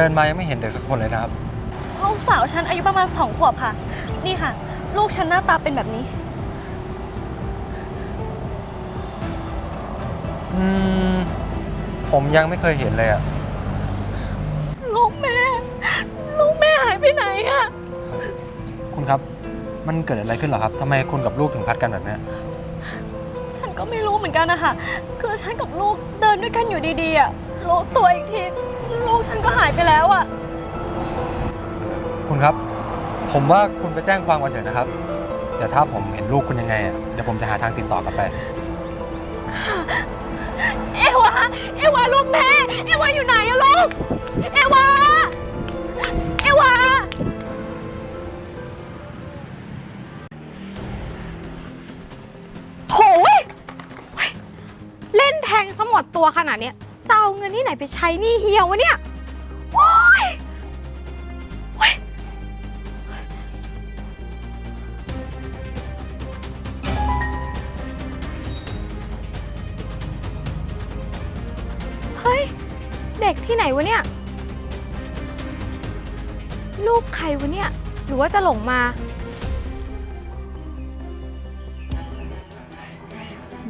เดินมายังไม่เห็นเด็กสักคนเลยนะครับ ลูกสาวฉันอายุประมาณสองขวบค่ะ นี่ค่ะ ลูกฉันหน้าตาเป็นแบบนี้ อืม ผมยังไม่เคยเห็นเลยอะลูกแม่ ลูกแม่หายไปไหนอะคุณครับ มันเกิดอะไรขึ้นเหรอครับทำไมคุณกับลูกถึงพัดกันแบบเนี้ยฉันก็ไม่รู้เหมือนกันนะคะคือฉันกับลูกเดินด้วยกันอยู่ดีๆอะรู้ตัวอีกที ลูกฉันก็หายไปแล้วอะคุณครับ ผมว่าคุณไปแจ้งความกันเถอะนะครับ แต่ถ้าผมเห็นลูกคุณยังไงอะเดี๋ยวผมจะหาทางติดต่อกลับไป เอวา เอวาลูกแม่ เอวาอยู่ไหนอะลูก เอวา เอวา โถเว้ยเฮ้ยเล่นแทงสมดตัวขนาดเนี้ย จะเอาเงินที่ไหนไปใช้หนี่เฮียวะเนี่ย โอ๊ยโอ๊ยเฮ้ย เด็กที่ไหนวะเนี่ย ลูกใครวะเนี่ย หรือว่าจะหลงมา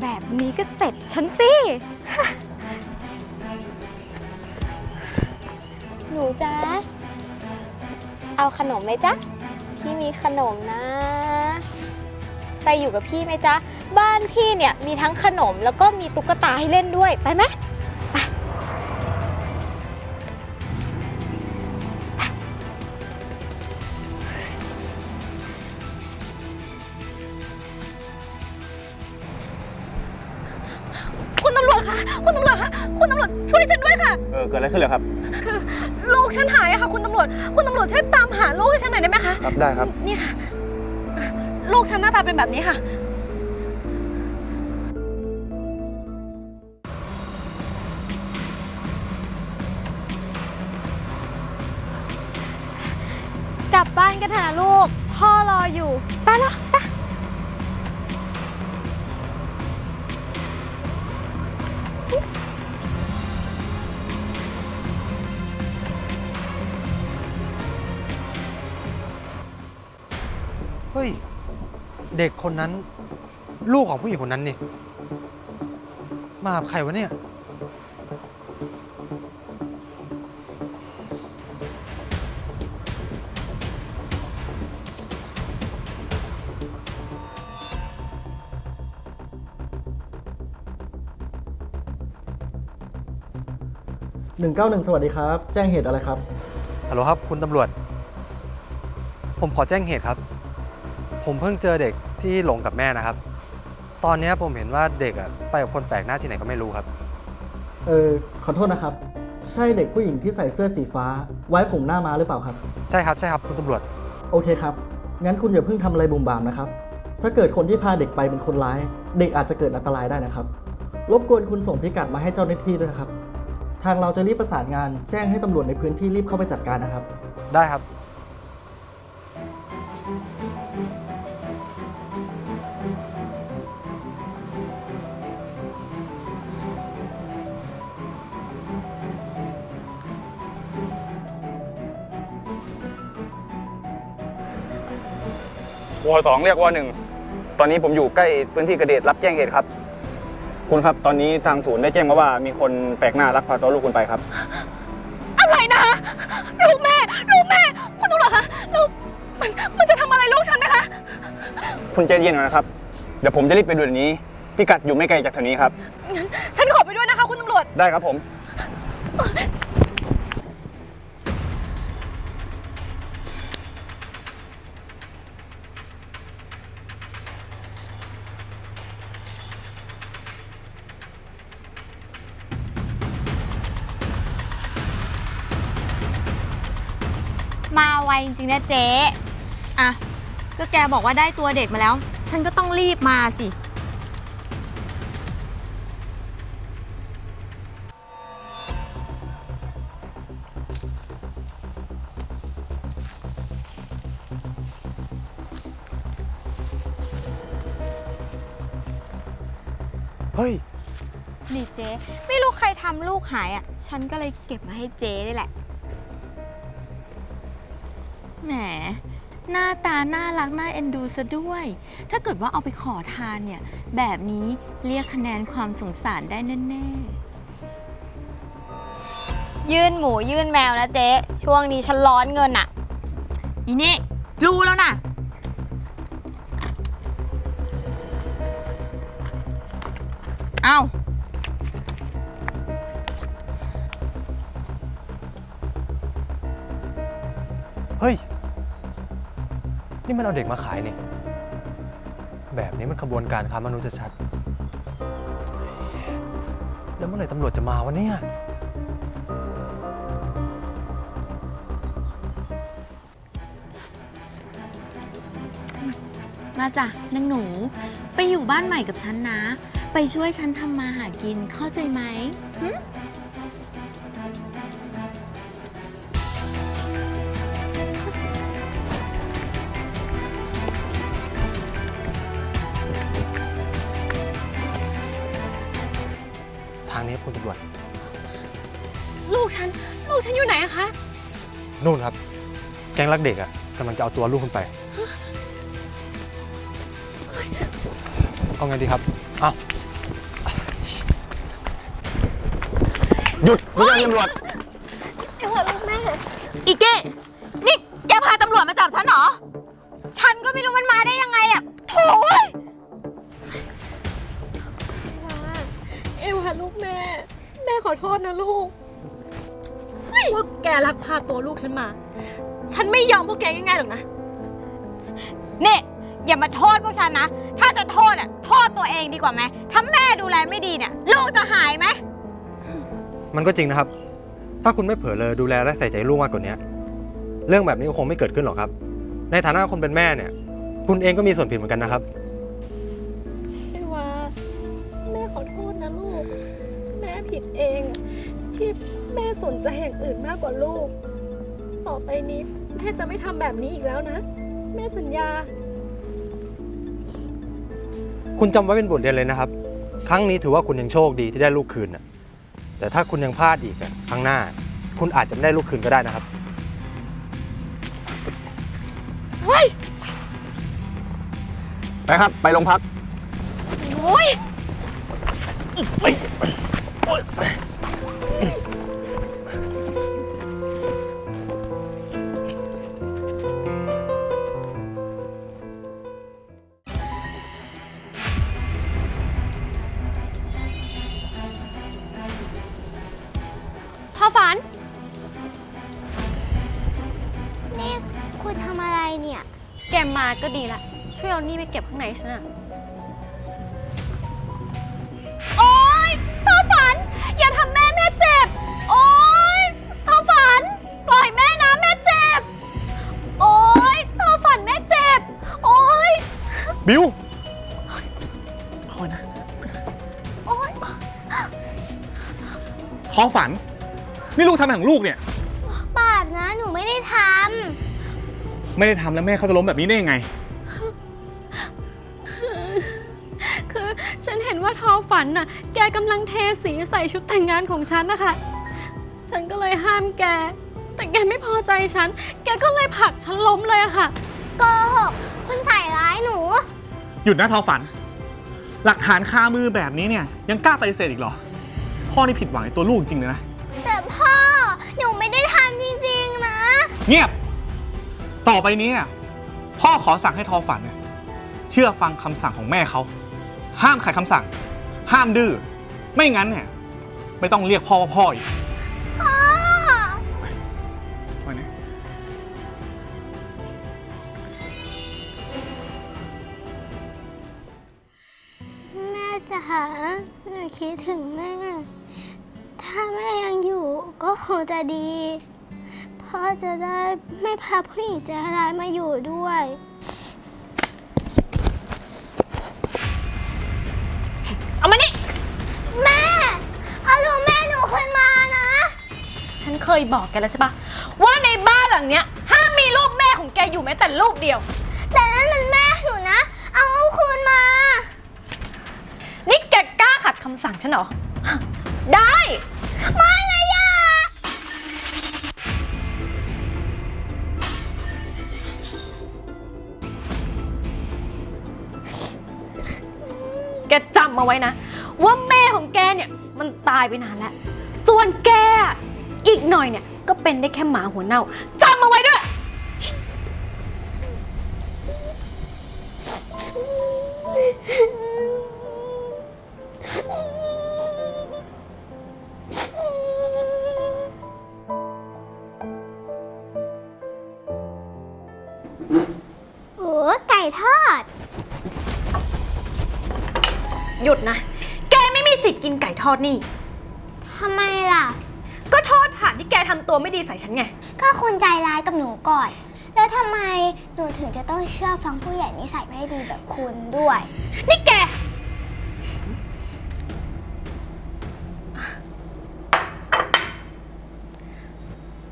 แบบนี้ก็เสร็จฉันสิ หนูจ๊ะ เอาขนมไหมจ๊ะ พี่มีขนมนะ ไปอยู่กับพี่ไหมจ๊ะ บ้านพี่เนี่ยมีทั้งขนมแล้วก็มีตุ๊กตาให้เล่นด้วย ไปไหมคุณตำรวจคะ คุณตำรวจคะ คุณตำรวจช่วยฉันด้วยค่ะ เออเกิดอะไรขึ้นเหรอครับ วจ คุณตำรวจช่วยตามหาลูกให้ฉันหน่อยได้ไหมคะครับได้ครับ นี่ค่ะ ลูกฉันหน้าตาเป็นแบบนี้ค่ะ กลับบ้านกันเถอะนะลูก พ่อรออยู่ ไปแล้วไป เด็กคนนั้น ลูกของผู้หญิงคนนั้นนี่ มากับใครวะเนี่ย 191 สวัสดีครับ แจ้งเหตุอะไรครับ ฮัลโหลครับ คุณตำรวจ ผมขอแจ้งเหตุครับ ผมเพิ่งเจอเด็ก ที่หลงกับแม่นะครับ ตอนเนี้ยผมเห็นว่าเด็กอะไปกับคนแปลกหน้าที่ไหนก็ไม่รู้ครับ เออขอโทษนะครับ ใช่เด็กผู้หญิงที่ใส่เสื้อสีฟ้า ไว้ผมหน้าม้าหรือเปล่าครับ ใช่ครับใช่ครับคุณตำรวจ โอเคครับ งั้นคุณอย่าเพิ่งทำอะไรบุ่มบามนะครับ ถ้าเกิดคนที่พาเด็กไปเป็นคนร้าย เด็กอาจจะเกิดอันตรายได้นะครับ รบกวนคุณส่งพิกัดมาให้เจ้าหน้าที่ด้วยนะครับ ทางเราจะรีบประสานงานแจ้งให้ตำรวจในพื้นที่รีบเข้าไปจัดการนะครับ ได้ครับ วอสองเรียกวอหนึ่งตอนนี้ผมอยู่ใกล้พื้นที่เกระเดตรับแจ้งเหตุครับ คุณครับตอนนี้ทางศูนย์ได้แจ้งมาว่ามีคนแปลกหน้าลักพาตัวลูกคุณไปครับ อะไรนะคะลูกแม่ลูกแม่คุณตำรวจคะลูกมันมันจะทำอะไรลูกฉันไหมคะ คุณใจเย็นก่อนนะครับ เดี๋ยวผมจะรีบไปดูเดี๋ยวนี้พิกัดอยู่ไม่ไกลจากแถวนี้ครับงั้นฉันขอไปด้วยนะคะ คุณตำรวจ ได้ครับผม จริงๆนะเจ๊อะก็แกบอกว่าได้ตัวเด็กมาแล้ว ฉันก็ต้องรีบมาสิ เฮ้ย นี่เจ๊ ไม่รู้ใครทำลูกหายอะ ฉันก็เลยเก็บมาให้เจ๊นี่แหละ แหม หน้าตาน่ารักน่าเอ็นดูซะด้วย ถ้าเกิดว่าเอาไปขอทานเนี่ย แบบนี้เรียกคะแนนความสงสารได้แน่ยื่นหมูยื่นแมวนะเจ๊ ช่วงนี้ฉันร้อนเงินอะๆอีนี่รู้แล้วนะเอา นี่มันเอาเด็กมาขายนี่ แบบนี้มันขบวนการค้ามนุษย์ชัดๆแล้วเมื่อไหร่ตำรวจจะมาวะเนี่ย มาจ้ะนางหนู ไปอยู่บ้านใหม่กับฉันนะ ไปช่วยฉันทำมาหากินเข้าใจไหมหึ นอยู่ไหนอะคะ นู่นครับ แก๊งรักเด็กอะกำลังจะเอาตัวลูกคุณไป เอาไงดีครับเอาหยุดไม่ใช่ตำรวจอีเก้ นี่แกพาตำรวจมาจับฉันเหรอ ฉันก็ไม่รู้มันมาได้ยังไงอะโถ่เว้ยเอวาลูกแม่ แม่ขอโทษนะลูก พว่าแกลักพาตัวลูกฉันมา ฉันไม่ยอมพวกแกง่ายๆหรอกนะ นี่อย่ามาโทษพวกฉันนะ ถ้าจะโทษอะโทษตัวเองดีกว่าไหมถ้าแม่ดูแลไม่ดีเนี่ย ลูกจะหายไหม มันก็จริงนะครับ ถ้าคุณไม่เผลอเลยดูแลและใส่ใจลูกมากกว่านี้เรื่องแบบนี้ก็คงไม่เกิดขึ้นหรอกครับ ในฐานะคนเป็นแม่เนี่ย คุณเองก็มีส่วนผิดเหมือนกันนะครับ สนใจอย่างอื่นมากกว่าลูก ต่อไปนี้แม่จะไม่ทำแบบนี้อีกแล้วนะ แม่สัญญา คุณจำไว้เป็นบทเรียนเลยนะครับ ครั้งนี้ถือว่าคุณยังโชคดีที่ได้ลูกคืนน่ะแต่ถ้าคุณยังพลาดอีกอะครั้งหน้า คุณอาจจะไม่ได้ลูกคืนก็ได้นะครับไปครับ ไปโรงพักพ่อ ดีละ ช่วยเอานี่ไปเก็บข้างในฉันอะโอ๊ยพ่อฝัน อย่าทำแม่แม่เจ็บ โอ๊ยพ่อฝัน ปล่อยแม่นะแม่เจ็บ โอ๊ยพ่อฝันแม่เจ็บ โอ๊ย บิวโอ๊ย ท้องฝัน นี่ลูกทำอะไรของลูกเนี่ย บาปนะ หนูไม่ได้ทไม่ได้ทำแล้วแม่เขาจะล้มแบบนี้ได้ยังไง ฝันน่ะ แกกำลังเทสีใส่ชุดแต่งงานของฉันนะคะ ฉันก็เลยห้ามแก แต่แกไม่พอใจฉัน แกก็เลยผลักฉันล้มเลยอะค่ะำโกหกคุณใส่ร้ายหนู หยุดนะท้องฝัน หลักฐานคามือแบบนี้เนี่ยยังกล้าปฏิเสธอีกเหรอ พ่อนี่ผิดหวังในตัวลูกจริงๆเลยนะ แต่พ่อ หนูไม่ได้ทำจริงๆนะ เงียบ ต่อไปนี้อะพ่อขอสั่งให้ทอฝันเนี่ยเชื่อฟังคำสั่งของแม่เขา ห้ามขัดคำสั่ง ห้ามดื้อ ไม่งั้นเนี่ยไม่ต้องเรียกพ่อว่าพ่ออีกพ่อวันนี้แม่จ๋าหนูคิดถึงแม่ ถ้าแม่ยังอยู่ก็คงจะดี พ่อจะได้ไม่พาผู้หญิงใจร้ายมาอยู่ด้วย เคยบอกแกแล้วใช่ปะว่าในบ้านหลังเนี้ยห้ามมีรูปแม่ของแกอยู่แม้แต่รูปเดียว แต่นั่นมันแม่หนูนะเอาคืนมา นี่แกกล้าขัดคำสั่งฉันเหรอ ได้ ไม่นะยาแกจำเอาไว้นะ ว่าแม่ของแกเนี่ย มันตายไปนานแล้ว ส่วนแกอะ อีกหน่อยเนี่ย ก็เป็นได้แค่หมาหัวเน่าจำเอาไว้ด้วย โอ้ไก่ทอด หยุดนะ แกไม่มีสิทธิ์กินไก่ทอดนี่ ทำไมล่ะ ก็โทษฐานที่แกทำ ตัวไม่ดีใส่ฉันไง ก็คุณใจร้ายกับหนูก่อน แล้วทำไมหนูถึงจะต้องเชื่อฟังผู้ใหญ่นิสัยไม่ดีแบบคุณด้วย นี่แก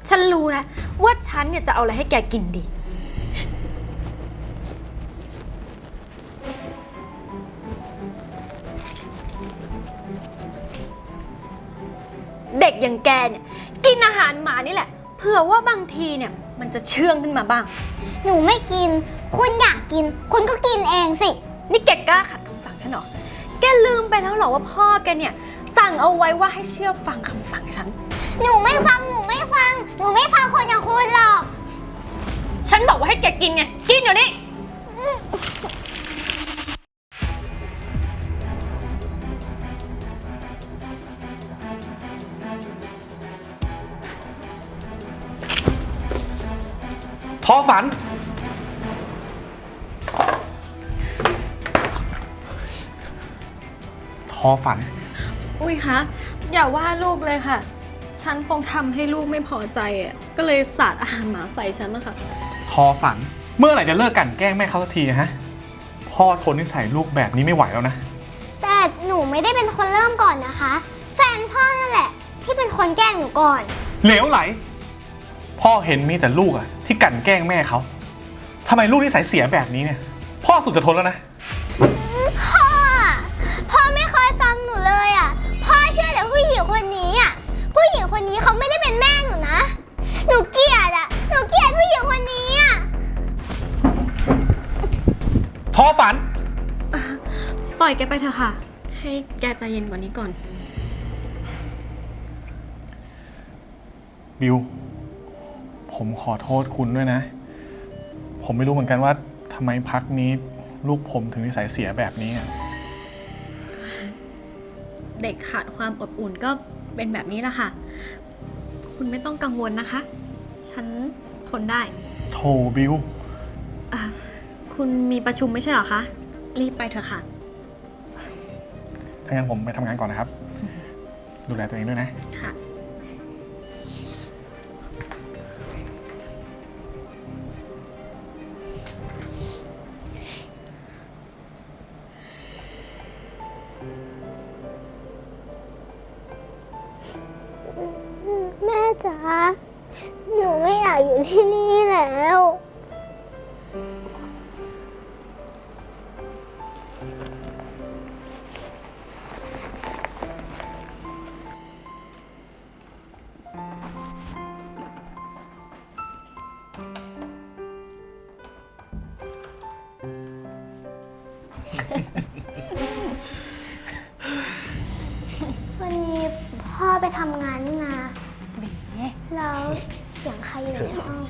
ฉันรู้นะ ว่าฉันเนี่ยจะเอาอะไรให้แกกินดี เด็กอย่างแกเนี่ย กินอาหารหมานี่แหละ เผื่อว่าบางทีเนี่ยมันจะเชื่องขึ้นมาบ้าง หนูไม่กิน คุณอยากกิน คุณก็กินเองสิ นี่แกกล้าขัดคำสั่งฉันเหรอ แกลืมไปแล้วเหรอว่าพ่อแกเนี่ย สั่งเอาไว้ว่าให้เชื่อฟังคำสั่งฉัน หนูไม่ฟัง หนูไม่ฟัง หนูไม่ฟังคนอย่างคุณหรอก ฉันบอกว่าให้แกกินไง กินเดี๋ยวนี้ ทอฝัน ทอฝัน อุ้ยคะอย่าว่าลูกเลยค่ะ ฉันคงทำให้ลูกไม่พอใจอะก็เลยสาดอาหารหมาใส่ฉันนะคะ ทอฝัน เมื่อไหร่จะเลิกกลันแกล้งแม่เขาสักทีอะฮะ พ่อทนนิสัยลูกแบบนี้ไม่ไหวแล้วนะ แต่หนูไม่ได้เป็นคนเริ่มก่อนนะคะ แฟนพ่อนั่นแหละ ที่เป็นคนแกล้งหนูก่อน เหลวไหล พ่อเห็นมีแต่ลูกอะ ที่กลันแกล้งแม่เขาทำไมลูกนิสัยเสียแบบนี้เนี่ย พ่อสุดจะทนแล้วนะ พ่อ พ่อไม่เคยฟังหนูเลยอะ พ่อเชื่อแต่ผู้หญิงคนนี้อะ ผู้หญิงคนนี้เขาไม่ได้เป็นแม่หนูนะ หนูเกลียดอะ หนูเกลียดผู้หญิงคนนี้อะทอฝัน ปล่อยแกไปเถอะค่ะ ให้แกใจเย็นกว่านี้ก่อน บิว ผมขอโทษคุณด้วยนะ ผมไม่รู้เหมือนกันว่าทำไมพักนี้ลูกผมถึงนิสัยเสียแบบนี้อะเด็กขาดความอบอุ่นก็เป็นแบบนี้แหละค่ะ คุณไม่ต้องกังวลนะคะ ฉันทนได้โถบิว อะคุณมีประชุมไม่ใช่เหรอคะ รีบไปเถอะค่ะ ถ้างั้นผมไปทำงานก่อนนะครับ ดูแลตัวเองด้วยนะ ค่ะ วันนี้พ่อไปทำงานนี่นาแล้วเสียงใครอยู่ในห้อง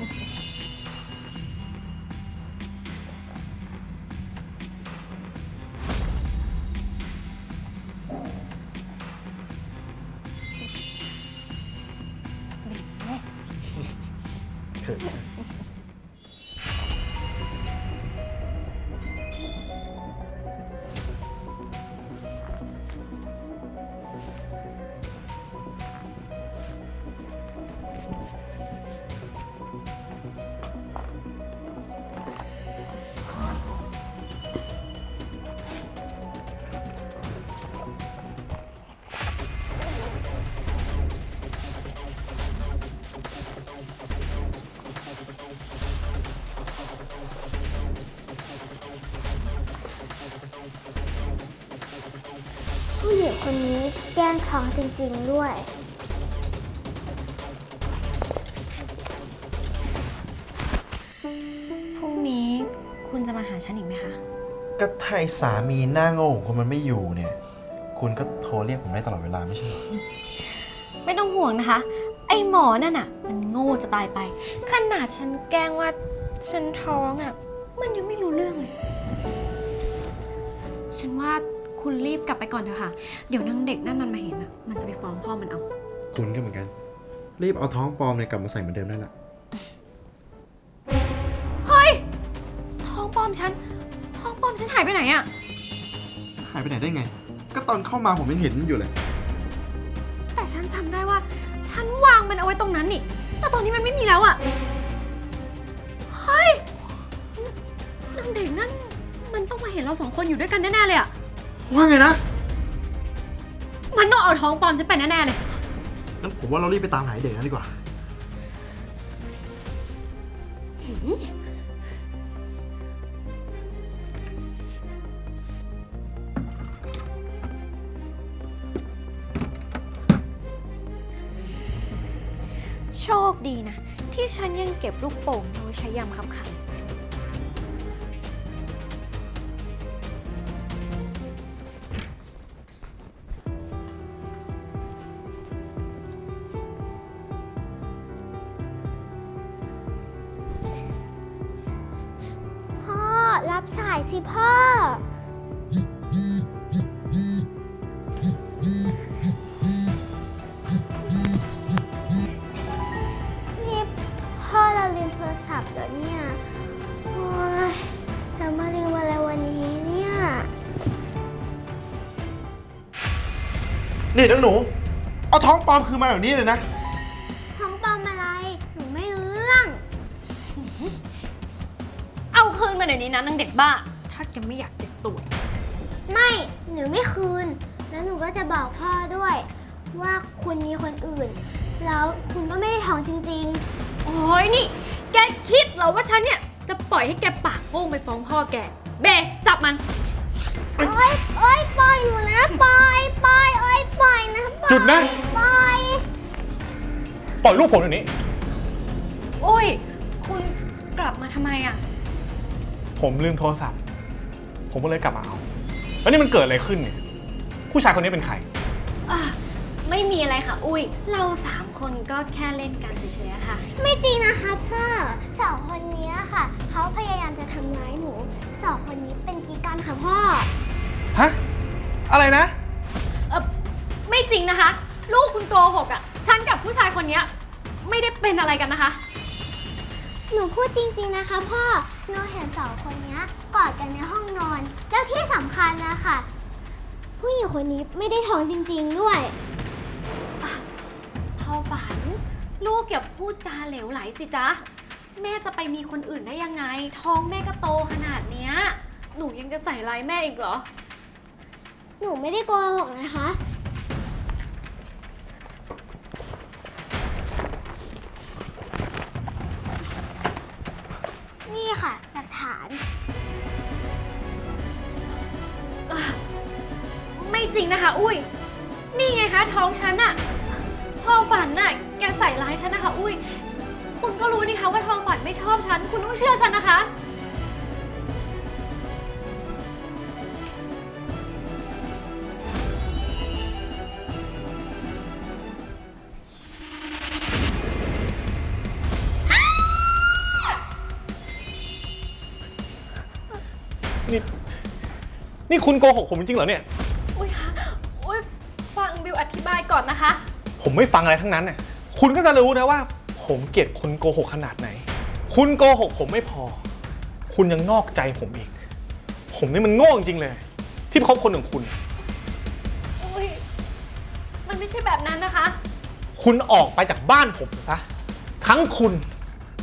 แกล้งท้องจริงๆด้วย พรุ่งนี้คุณจะมาหาฉันอีกไหมคะ ก็ถ้าไอ้สามีหน้าโง่ของคุณมันไม่อยู่เนี่ย คุณก็โทรเรียกผมได้ตลอดเวลาไม่ใช่เหรอไม่ต้องห่วงนะคะ ไอหมอนั่นน่ะ มันโง่จะตายไป ขนาดฉันแกล้งว่าฉันท้องอะ มันยังไม่รู้เรื่องเลย ฉันว่า คุณรีบกลับไปก่อนเถอะค่ะ เดี๋ยวนางเด็กนั่นมันมาเห็นอะมันจะไปฟ้องพ่อมันเอา คุณก็เหมือนกัน รีบเอาท้องปลอมเนี่ยกลับมาใส่เหมือนเดิมได้ละ เฮ้ยท้องปลอมฉันท้องปลอมฉันหายไปไหนอะหายไปไหนได้ไง ก็ตอนเข้ามาผมยังเห็นมันอยู่เลย แต่ฉันจำได้ว่า ฉันวางมันเอาไว้ตรงนั้นนี่ แต่ตอนนี้มันไม่มีแล้วอะเฮ้ยนางเด็กนั่น มันต้องมาเห็นเราสองคนอยู่ด้วยกันแน่ๆเลยอะ ว่าไงนะมันต้องเอาท้องปลอมฉันไปแน่ๆเลย งั้นผมว่าเรารีบไปตามหาไอ้เด็กนั้นดีกว่า โชคดีนะ ที่ฉันยังเก็บลูกโป่งเอาไว้ใช้ยำขับขัน รับสายสิพ่อ นี่พ่อเราลืมโทรศัพท์แล้วเนี่ย โอ้ยแล้วมาลืมอะไรวันนี้เนี่ย นี่นังหนู เอาท้องปลอมคือมาแบบนี้เลยนะ นมาเดี๋ยวนี้นะนางเด็กบ้า ถ้าแกไม่อยากเจ็บตัว ไม่ หนูไม่คืน แล้วหนูก็จะบอกพ่อด้วย ว่าคุณมีคนอื่น แล้วคุณก็ไม่ได้ท้องจริงๆโอ้ยนี่ แกคิดเหรอว่าฉันเนี่ย จะปล่อยให้แกปากโป้งไปฟ้องพ่อแก เบจับมันโอ๊ย โอ๊ย ปล่อยหนูนะ ปล่อย ปล่อย โอ๊ย ปล่อยนะปล่อยหยุดนะ ปล่อย ปล่อยลูกผมเดี๋ยวนี้อุ้ย คุณกลับมาทำไมอะ ผมลืมโทรศัพท์ ผมก็เลยกลับมาเอา แล้วนี่มันเกิดอะไรขึ้นเนี่ย ผู้ชายคนนี้เป็นใคร อะไม่มีอะไรค่ะ อุ้ย เราสามคนก็แค่เล่นกันเฉยๆอะค่ะ ไม่จริงนะคะพ่อสองคนนี้ค่ะ เขาพยายามจะทำร้ายหนูสองคนนี้เป็นกิ๊กกันค่ะพ่อ ฮะ อะไรนะ เออไม่จริงนะคะ ลูกคุณโกหกอะฉันกับผู้ชายคนเนี้ยไม่ได้เป็นอะไรกันนะคะ หนูพูดจริงๆนะคะพ่อ หนูเห็นสองคนนี้กอดกันในห้องนอน แล้วที่สำคัญนะคะ ผู้หญิงคนนี้ไม่ได้ท้องจริงๆด้วย ทอฝัน ลูกอย่าพูดจาเหลวไหลสิจ๊ะ แม่จะไปมีคนอื่นได้ยังไง ท้องแม่ก็โตขนาดเนี้ย หนูยังจะใส่ร้ายแม่อีกเหรอ หนูไม่ได้โกหกนะคะ จริงนะคะ อุ้ย นี่ไงคะท้องฉันอะทอฝันน่ะแกใส่ร้ายฉันนะคะ อุ้ย คุณก็รู้นี่คะว่าท้องฝันไม่ชอบฉัน คุณต้องเชื่อฉันนะคะ นี่ นี่คุณโกหกผมจริงเหรอเนี่ย ไม่ฟังอะไรทั้งนั้นน่ะคุณก็จะรู้นะว่า ผมเกลียดคนโกหกขนาดไหน คุณโกหกผมไม่พอ คุณยังนอกใจผมอีก ผมนี่มันโง่จริงๆเลย ที่คบคนอย่างคุณ อุ้ยมันไม่ใช่แบบนั้นนะคะ คุณออกไปจากบ้านผมซะ ทั้งคุณ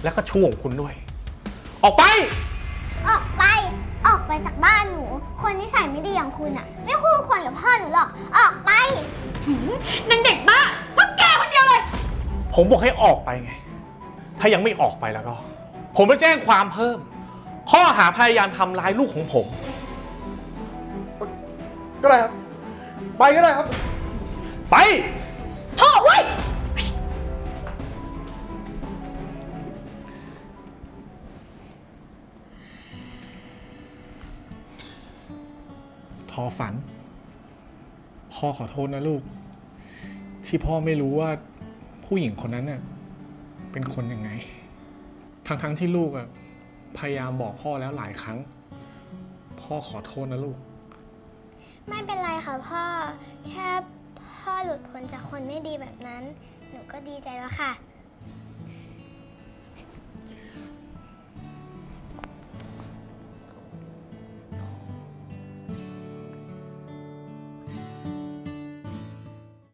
และก็ชู้ของคุณด้วย ออกไป ออกไป ออกไปจากบ้านหนู คนนิสัยไม่ดีอย่างคุณอะไม่คู่ควรกับพ่อหนูหรอก ออกไปนางเด็กบ้า ผมบอกให้ออกไปไง ถ้ายังไม่ออกไปแล้วก็ ผมจะแจ้งความเพิ่ม ข้อหาพยายามทำร้ายลูกของผม ก็ได้ครับ ไปก็ได้ครับ ไป โถ่เว้ย ทอฝัน พ่อขอโทษนะลูก ที่พ่อไม่รู้ว่า ผู้หญิงคนนั้นน่ะเป็นคนยังไง ทั้งๆที่ลูกอะพยายามบอกพ่อแล้วหลายครั้ง พ่อขอโทษนะลูก ไม่เป็นไรค่ะพ่อ แค่พ่อหลุดพ้นจากคนไม่ดีแบบนั้น หนูก็ดีใจแล้วค่ะ